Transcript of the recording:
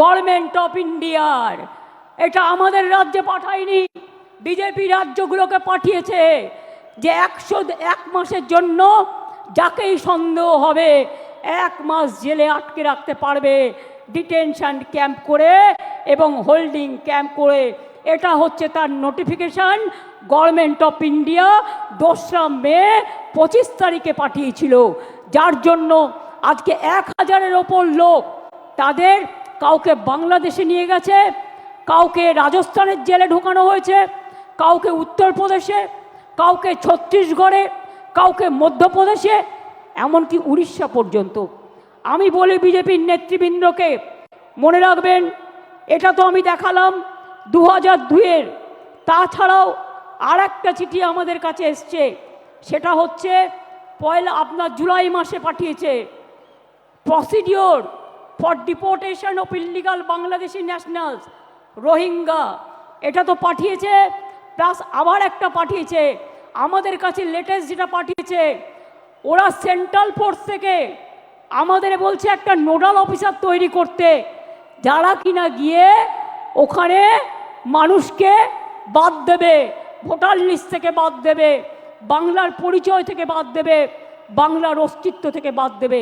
Government of ইন্ডিয়ার এটা আমাদের রাজ্যে পাঠায়নি। বিজেপি রাজ্যগুলোকে পাঠিয়েছে যে একশো এক মাসের জন্য যাকেই সন্দেহ হবে, এক মাস জেলে আটকে রাখতে পারবে। ডিটেনশন ক্যাম্প করে এবং হোল্ডিং ক্যাম্প করে। এটা হচ্ছে তার নোটিফিকেশন গভর্নমেন্ট অফ ইন্ডিয়া দোসরা মে পঁচিশ তারিখে পাঠিয়েছিল। যার জন্য আজকে এক হাজারের ওপর লোক তাদের কাউকে বাংলাদেশে নিয়ে গেছে, কাউকে রাজস্থানের জেলে ঢোকানো হয়েছে, কাউকে উত্তরপ্রদেশে, কাউকে ছত্তিশগড়ে, কাউকে মধ্যপ্রদেশে, এমনকি উড়িষ্যা পর্যন্ত। আমি বলি বিজেপির নেতৃবৃন্দকে, মনে রাখবেন, এটা তো আমি দেখালাম দু হাজার দুয়ের তাছাড়াও আর একটা চিঠি আমাদের কাছে এসছে, সেটা হচ্ছে, পয়লা আপনার জুলাই মাসে পাঠিয়েছে procedure for deportation of illegal Bangladeshi nationals Rohingya এটা তো পাঠিয়েছে প্লাস আবার একটা পাঠিয়েছে। আমাদের কাছে লেটেস্ট যেটা পাঠিয়েছে, ওরা সেন্ট্রাল ফোর্স থেকে আমাদের বলছে একটা নোডাল অফিসার তৈরি করতে। যারা কিনা গিয়ে ওখানে মানুষকে বাদ দেবে, ভোটার লিস্ট থেকে বাদ দেবে, বাংলার পরিচয় থেকে বাদ দেবে, বাংলার অস্তিত্ব থেকে বাদ দেবে।